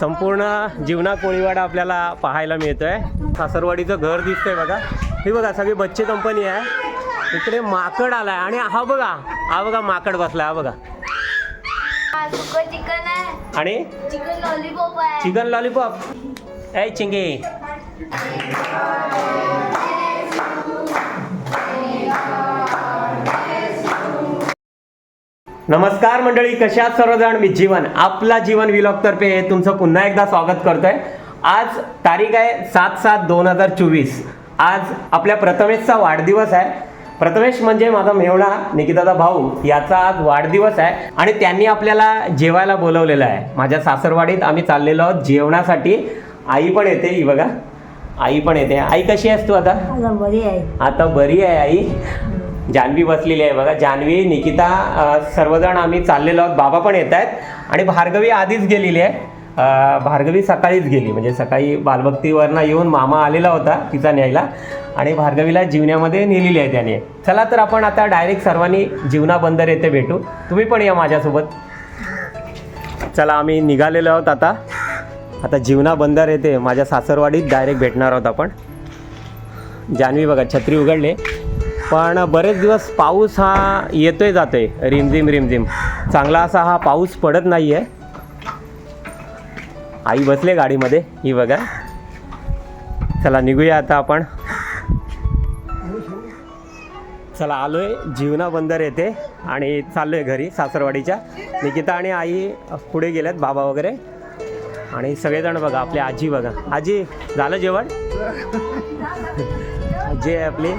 संपूर्ण जीवना कोळीवाडा आपल्याला पाहायला मिळतोय. सासरवाडीचं घर दिसतंय बघा. हे बघा सगळी बच्चे कंपनी आहे. इकडे माकड आलाय. आणि हा बघा हा बघा माकड बसलाय हा बघा. चिकन आहे आणि? Chicken lollipop chicken lollipop. ए चिंगे. नमस्कार मंडळी कशा सर्वजण? मी जीवन आपला जीवन विलॉग तर्फे तुमचं पुन्हा एकदा स्वागत करतोय. आज तारीख आहे सात सात दोन हजार चोवीस. आज आपल्या प्रथमेशचा वाढदिवस आहे. प्रथमेश म्हणजे माझा मेवणा निकिताचा भाऊ. याचा आज वाढदिवस आहे आणि त्यांनी आपल्याला जेवायला बोलवलेलं आहे. माझ्या सासरवाडीत आम्ही चाललेलो आहोत जेवणासाठी. आई पण येते ही बघा. आई पण येते. आई कशी आहेस तू आता? बरी आहे. आता बरी आहे आई. जान्हवी बसलेली आहे बघा. जान्हवी निकिता सर्वजण आम्ही चाललेलो आहोत. बाबा पण येत आहेत. आणि भार्गवी आधीच गेलेली आहे. भार्गवी सकाळीच गेली. म्हणजे सकाळी बालभक्तीवरनं येऊन मामा आलेला होता तिचा न्यायला. आणि भार्गवीला जीवनामध्ये नेलेली आहे त्याने. चला तर आपण आता डायरेक्ट सर्वांनी जीवना बंदर येथे भेटू. तुम्ही पण या माझ्यासोबत. चला आम्ही निघालेलो आहोत आता. आता जीवना बंदर येते माझ्या सासरवाडीत डायरेक्ट भेटणार आहोत आपण. जान्हवी बघा छत्री उघडले. पण बरेच दिवस पाऊस हा येतोय जातोय. रिमझिम रिमझिम. चांगला असा हा पाऊस पडत नाही आहे आई बसले गाडीमध्ये ही बघा. चला निघूया आता आपण. चला आलोय जीवना बंदर येते आणि चाललोय घरी सासरवाडीच्या. निकिता आणि आई पुढे गेल्यात बाबा वगैरे. आणि सगळेजण बघा आपली आजी बघा. आजी झालं जेवण? आजी आहे आपली.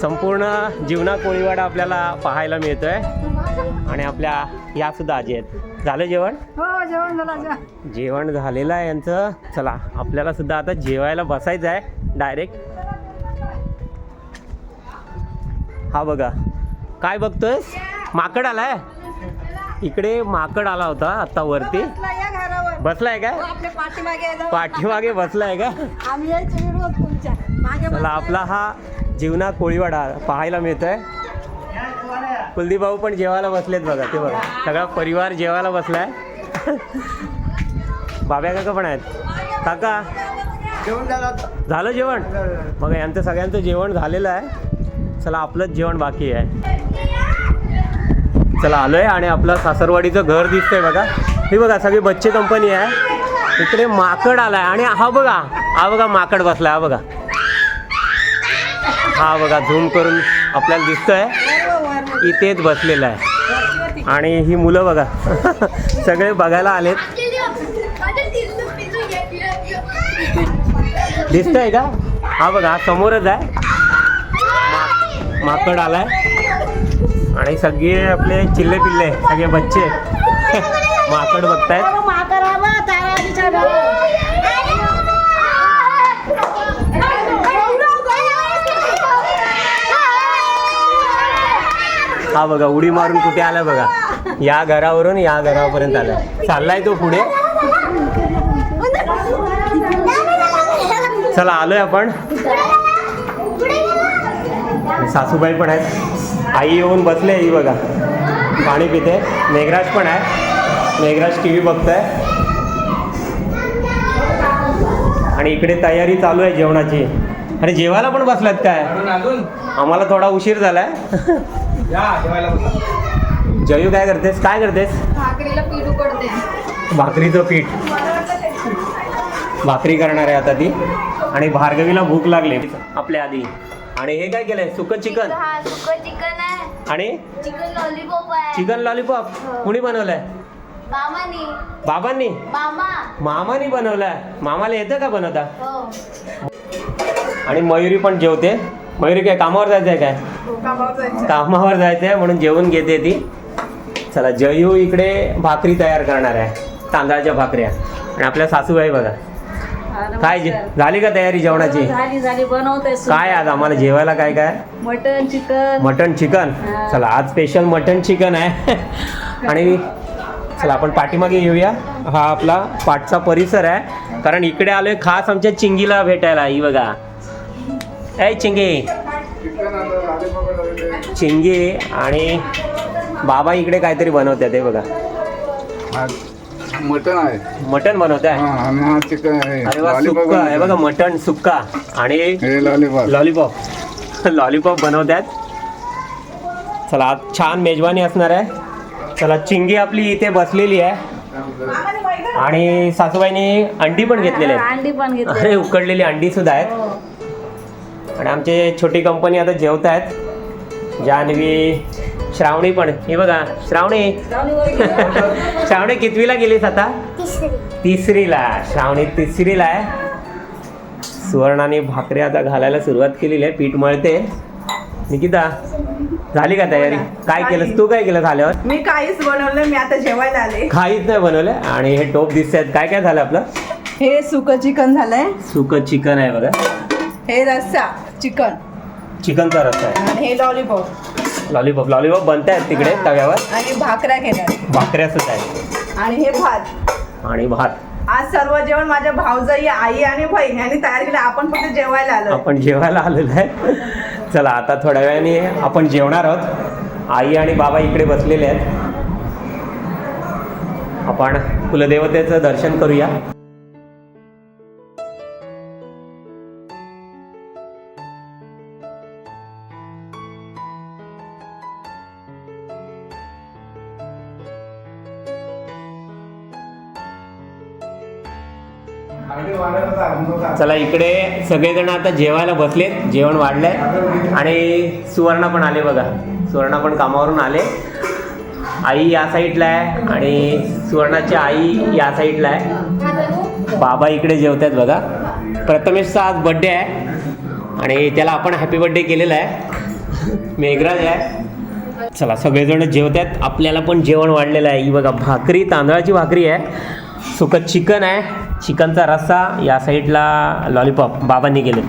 संपूर्ण जीवना कोळीवाडा आपल्याला पाहायला मिळतोय. आणि आपल्या या सुद्धा आजी आहेत. झालं जेवण? हो जेवण झालं जेवण झालेलं आहे यांचं. चला आपल्याला सुद्धा आता जेवायला बसायचं आहे डायरेक्ट हा बघा. काय बघतोय माकड आलाय? इकडे माकड आला होता आता वरती. बसलाय काय आपल्या पाठीमागे बसलाय का? आपला हा जीवना कोळीवाडा पाहायला मिळतोय. कुलदीप भाऊ पण जेवायला बसलेत बघा ते बघा. सगळा परिवार जेवायला बसलाय. बाब्या काका पण आहेत. काका झालं जेवण? मग यांचं सगळ्यांचं जेवण झालेलं आहे. चला आपलंच जेवण बाकी आहे. चला आलोय आणि आपलं सासरवाडीचं घर दिसतंय बघा. हे बघा सगळी बच्चे कंपनी आहे. इकडे माकड आलाय आणि हा बघा हा बघा माकड बसलाय हा बघा. हा बघा झूम करून आपल्याला दिसतोय. इथेच बसलेला आहे. आणि ही मुलं बघा सगळे बघायला आलेत. दिसतंय का? हा बघा हा समोरच आहे. माकड आलाय. आणि सगळे आपले चिल्ले पिल्ले सगळे बच्चे माकड बघतायत. हा बघा उडी मारून कुठे आला बघा. या घरावरून या घरापर्यंत आलाय चाललाय तो पुढे. चला आलोय आपण. सासूबाई पण आहेत. आई येऊन बसले ही बघा. पाणी पिते. मेघराज पण आहे. मेघराज टी व्ही बघतोय. आणि इकडे तयारी चालू आहे जेवणाची. अरे जेवायला पण बसलात काय? आम्हाला थोडा उशीर झालाय. जयू काय करतेस? काय करतेस? भाकरीला पीठ उकडते. भाकरीचं पीठ. भाकरी करणार आहे आता ती. आणि भार्गवीला भूक लागली. आपल्या आधी. आणि हे काय केलंय? सुकं चिकन. हा सुकं चिकन आहे. आणि? चिकन लॉलीपॉप आहे. Chicken lollipop? कुणी बनवलंय? मामानी. बाबांनी? मामा. मामानी बनवलाय. मामाला येतं का बनवता? हो. आणि मयुरी पण जेवते. मयुरी काय कामावर जायचं आहे काय कामावर जायचं आहे म्हणून जेवून घेते ती. चला जयू इकडे भाकरी तयार करणार आहे तांदळाच्या भाकऱ्या. आणि आपल्या सासूबाई बघा. काय जे- झाली का तयारी जेवणाची? झाली झाली बनवते काय आज आम्हाला जेवायला काय काय? Mutton chicken. Mutton chicken? हा. चला आज स्पेशल मटन चिकन आहे. आणि चला आपण पाठीमागे येऊया. हा आपला पाठचा परिसर आहे. कारण इकडे आलोय खास आमच्या चिंगीला भेटायला ही बघा. ए चिंगी चिंगी आणि बाबा इकडे काहीतरी बनवतात हे बघा. मटन आहे. मटन बनवत आहे हा हा आहे. अरे वा सुक्का. हे बघा बनवतो. मटन सुक्का आणि हे लॉलीपॉप लॉलीपॉप लॉलीपॉप बनवतात चला आज छान मेजवानी असणार आहे. चला चिंगी आपली इथे बसलेली आहे. आणि सासूबाईनी अंडी पण घेतलेली आहेत. अंडी पण अरे उकडलेली अंडी सुद्धा आहेत. आणि आमचे छोटी कंपनी आता जेवत आहेत जान्हवी श्रावणी पण. हे बघा श्रावणी. श्रावणी कितवीला गेलीस आता? तिसरीला. श्रावणी तिसरीला आहे. सुवर्णाने भाकरी आता घालायला सुरुवात केलेली आहे. पीठ मळते. निकिता झाली का तयारी? काय केलंस? तू काय केलं झाल्यावर मी काहीच बनवलं मी आता जेवायला आले. काहीच नाही बनवलं. आणि हे टोप दिसत आहेत काय काय झालं आपलं? हे सुक चिकन झालंय. सुकं चिकन आहे बघा. हे रस्सा. चिकन. चिकनचा रस्ता आहे. आणि हे लॉलीपॉप लॉलीपॉप लॉलीपॉप बनत आहेत तिकडे तव्यावर. आणि भाकऱ्या भाकऱ्या सुद्धा आहेत. आणि हे भात. आणि भात. आज सर्व जेवण माझ्या भाऊजाई आई आणि बहीण यांनी तयार केलं. आपण फक्त जेवायला आलो आपण जेवायला आलेलो आहे. चला आता थोड्या वेळाने आपण जेवणार आहोत. आई आणि बाबा इकडे बसलेले आहेत. आपण कुलदेवतेचं दर्शन करूया. चला इकडे सगळेजण आता जेवायला बसलेत. जेवण वाढलंय. आणि सुवर्णा पण आले बघा. सुवर्णा पण कामावरून आले. आई या साईडला आहे आणि सुवर्णाची आई या साईडला आहे. बाबा इकडे जेवतात बघा. प्रथमेशचा आज बड्डे आहे. आणि त्याला आपण हॅपी बड्डे केलेला आहे. मेघराज आहे. चला सगळेजण जेवतात. आपल्याला पण जेवण वाढलेलं आहे. ही बघा भाकरी तांदळाची भाकरी आहे. सुकं चिकन आहे. चिकनचा रस्सा या साईडला लॉलीपॉप बाबांनी गेलेत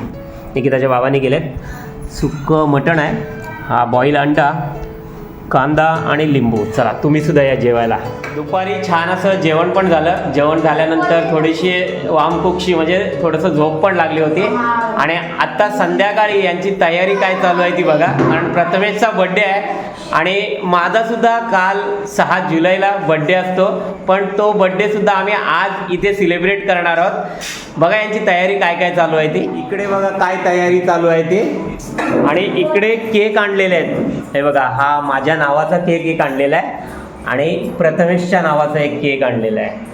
निकिताच्या बाबांनी केलेत. सुक्कं मटण आहे. हा बॉईल अंडा. कांदा आणि लिंबू. चला तुम्ही सुद्धा या जेवायला. दुपारी छान असं जेवण पण झालं. जेवण झाल्यानंतर थोडीशी वामकुक्षी म्हणजे थोडंसं झोप पण लागली होती. आणि आत्ता संध्याकाळी यांची तयारी काय चालू आहे ती बघा. कारण प्रथमेशचा बड्डे आहे. आणि माझा सुद्धा काल सहा जुलैला बड्डे असतो. पण तो बड्डे सुद्धा आम्ही आज इथे सेलिब्रेट करणार आहोत. बघा यांची तयारी काय काय चालू आहे ती. इकडे बघा काय तयारी चालू आहे ती. आणि इकडे केक आणलेले आहेत. हे बघा हा माझ्या नावाचा केक एक आणलेला आहे आणि प्रथमेशच्या नावाचा एक केक आणलेला आहे.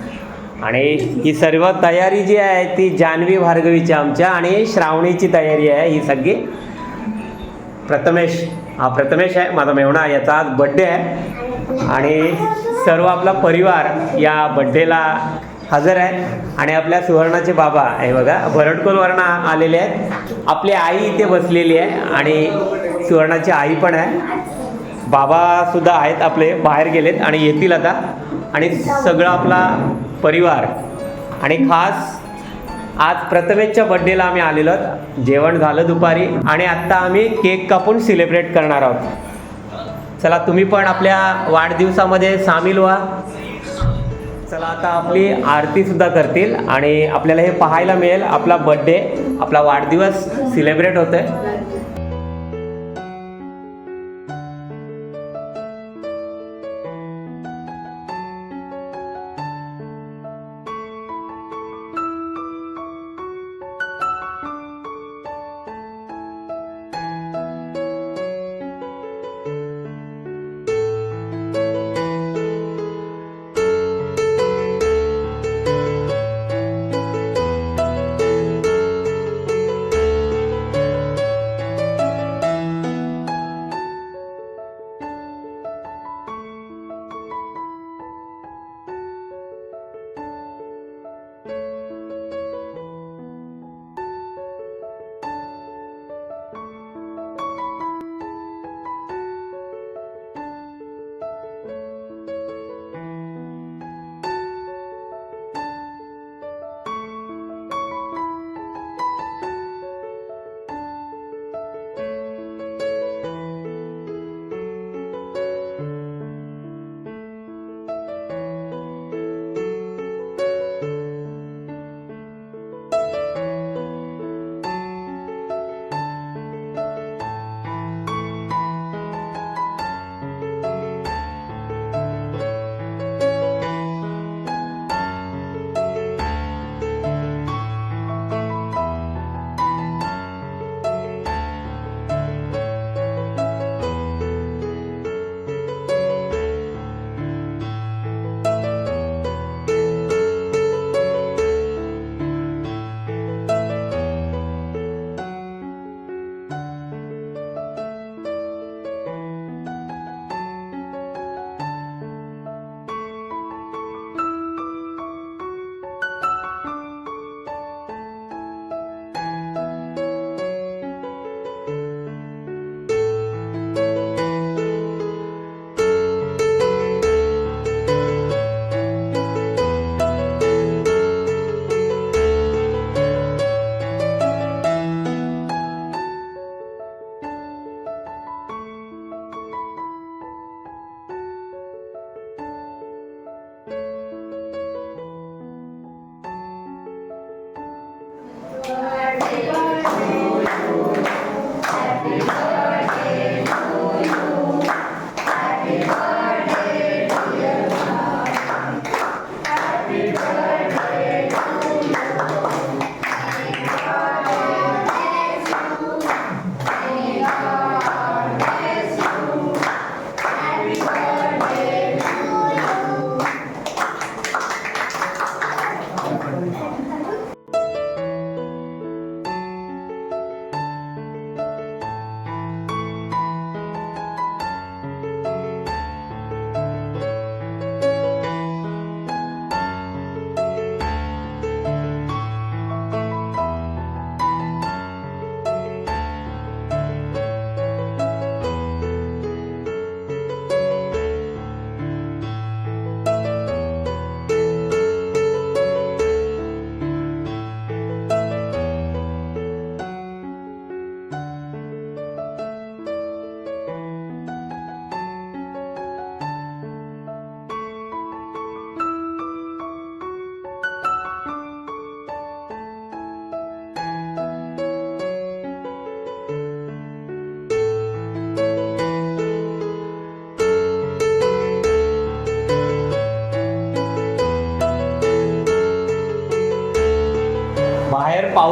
आणि ही सर्व तयारी जी आहे ती जान्हवी भार्गवीची आमच्या आणि श्रावणीची तयारी आहे ही सगळी. प्रथमेश हा प्रथमेश आहे माझा मेवणा याचा आज बड्डे आहे. आणि सर्व आपला परिवार या बड्डेला हजर आहे. आणि आपल्या सुवर्णाचे बाबा हे बघा भरडकोलवरनं आलेले आहेत. आपली आई इथे बसलेली आहे आणि सुवर्णाची आई पण आहे. बाबा सुद्धा आहेत आपले बाहेर गेलेत आणि येतील आता. आणि सगळा आपला परिवार. आणि खास आज प्रथमेशच्या बड्डेला आम्ही आलेलो आहोत. जेवण झालं दुपारी आणि आत्ता आम्ही केक कापून सेलिब्रेट करणार आहोत. चला तुम्ही पण आपल्या वाढदिवसामध्ये सामील व्हा. चला आता आपली आरतीसुद्धा करतील आणि आपल्याला हे पाहायला मिळेल. आपला बड्डे आपला वाढदिवस सेलिब्रेट होतोय.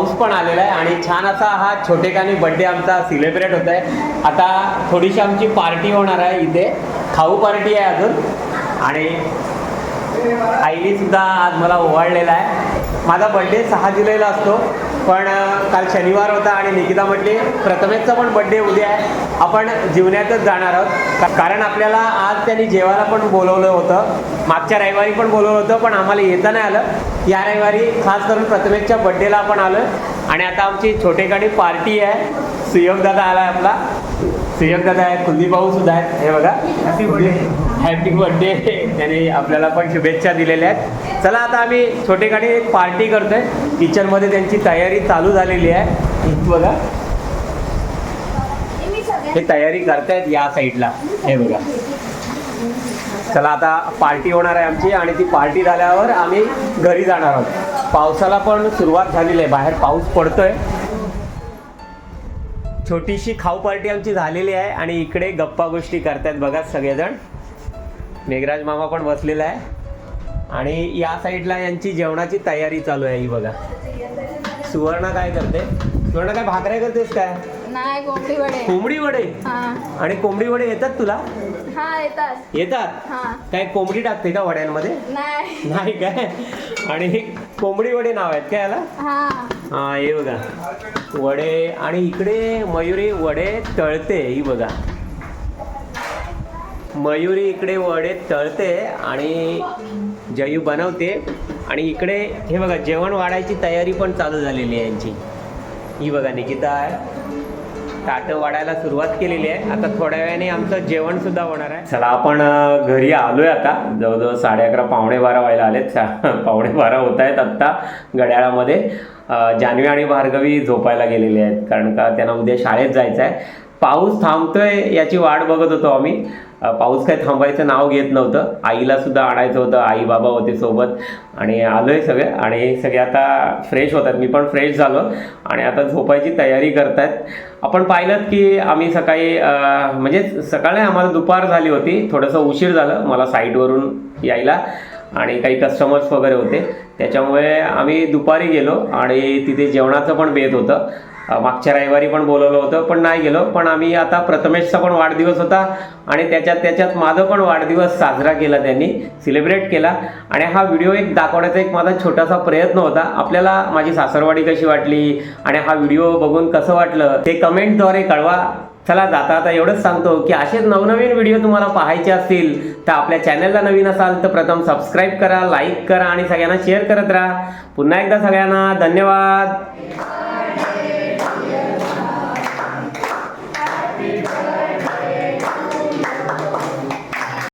पाऊस पण आलेला आहे आणि छान असा हा छोटेखानी बड्डे आमचा सेलिब्रेट होत आहे आता थोडीशी आमची पार्टी होणार आहे इथे. खाऊ पार्टी आहे अजून. आणि आईने सुद्धा आज मला ओवाळलेला आहे. माझा बड्डे सहा जुलैला असतो. पण काल शनिवार होता आणि निकिता म्हटली प्रथमेशचा पण बड्डे उद्या आहे. आपण जीवनातच जाणार आहोत. का- कारण आपल्याला आज त्यांनी जेवायला पण बोलवलं होतं. मागच्या रविवारी पण बोलवलं होतं पण आम्हाला येता नाही आलं. या रविवारी खास करून प्रथमेशच्या बड्डेला आपण आलो आणि आता आमची छोटेखानी पार्टी आहे. सुयोग दादा आला आपला. सुयोग दादा आहे कुलदीप भाऊ सुद्धा आहेत. हे बघा. हॅपी बर्थडे त्याने आपल्याला पण शुभेच्छा दिलेल्या आहेत. चला आता आम्ही छोटेखानी एक पार्टी करतोय. किचनमध्ये त्यांची तयारी चालू झालेली आहे. बघा. हे तयारी करतायत या साईडला हे बघा. चला आता पार्टी होणार आहे आमची आणि ती पार्टी झाल्यावर आम्ही घरी जाणार आहोत. पावसाला पण सुरुवात झालेली आहे. बाहेर पाऊस पडतोय. छोटीशी खाऊ पार्टी आमची झालेली आहे आणि इकडे गप्पा गोष्टी करतायत बघा सगळेजण. मेघराज मामा पण बसलेला आहे. आणि या साईडला यांची जेवणाची तयारी चालू आहे ही बघा. सुवर्ण काय करते? सुवर्ण काय भाकऱ्या करतेस काय? नाही कोंबडी वडे. कोंबडी वडे? आणि कोंबडी वडे येतात तुला? हा येतात. येतात? काय कोंबडी टाकते का वड्यांमध्ये? नाही. काय? आणि हे कोंबडी वडे नाव आहेत काय याला? हा हे बघा. वडे आणि इकडे मयुरी वडे तळते ही बघा. मयुरी इकडे वडे तळते आणि जयू बनवते. आणि इकडे हे बघा जेवण वाढायची तयारी पण चालू झालेली आहे यांची. ही बघा निकिता आहे. ताटं वाढायला सुरुवात केलेली आहे. आता थोड्या वेळाने आमचं जेवण सुद्धा होणार आहे. चला आपण घरी आलोय आता. जवळजवळ साडे अकरा पावणे बारा व्हायला आलेत. सा- पावणे बारा होत आहेत आत्ता घड्याळामध्ये. जानवी जान्हवी आणि भार्गवी झोपायला गेलेले आहेत. कारण का त्यांना उद्या शाळेत जायचं आहे पाऊस थांबतोय याची वाट बघत होतो आम्ही. पाऊस काय थांबायचं नाव घेत नव्हतं. आईला सुद्धा आणायचं होतं आई बाबा होते सोबत. आणि आलो आहे सगळे. आणि सगळे आता फ्रेश होतात. मी पण फ्रेश झालो. आणि आता झोपायची तयारी करतायत. आपण पाहिलं की आम्ही सकाळी म्हणजे सकाळी आम्हाला दुपार झाली होती. थोडंसं उशीर झालं मला साईटवरून यायला. आणि काही कस्टमर्स वगैरे होते. त्याच्यामुळे आम्ही दुपारी गेलो. आणि तिथे जेवणाचं पण बेत होतं. मागच्या रविवारी पण बोलवलं होतं पण नाही गेलो. पण आम्ही आता प्रथमेशचा पण वाढदिवस होता आणि त्याच्यात त्याच्यात माझं पण वाढदिवस साजरा केला त्यांनी सेलिब्रेट केला. आणि हा व्हिडिओ एक दाखवण्याचा एक माझा छोटासा प्रयत्न होता. आपल्याला माझी सासरवाडी कशी वाटली आणि हा व्हिडिओ बघून कसं वाटलं ते कमेंटद्वारे कळवा. चला जाता आता एवढंच सांगतो की असेच नवनवीन व्हिडिओ तुम्हाला पाहायचे असतील तर आपल्या चॅनलला नवीन असाल तर प्रथम सबस्क्राईब करा लाईक करा आणि सगळ्यांना शेअर करत राहा. पुन्हा एकदा सगळ्यांना धन्यवाद.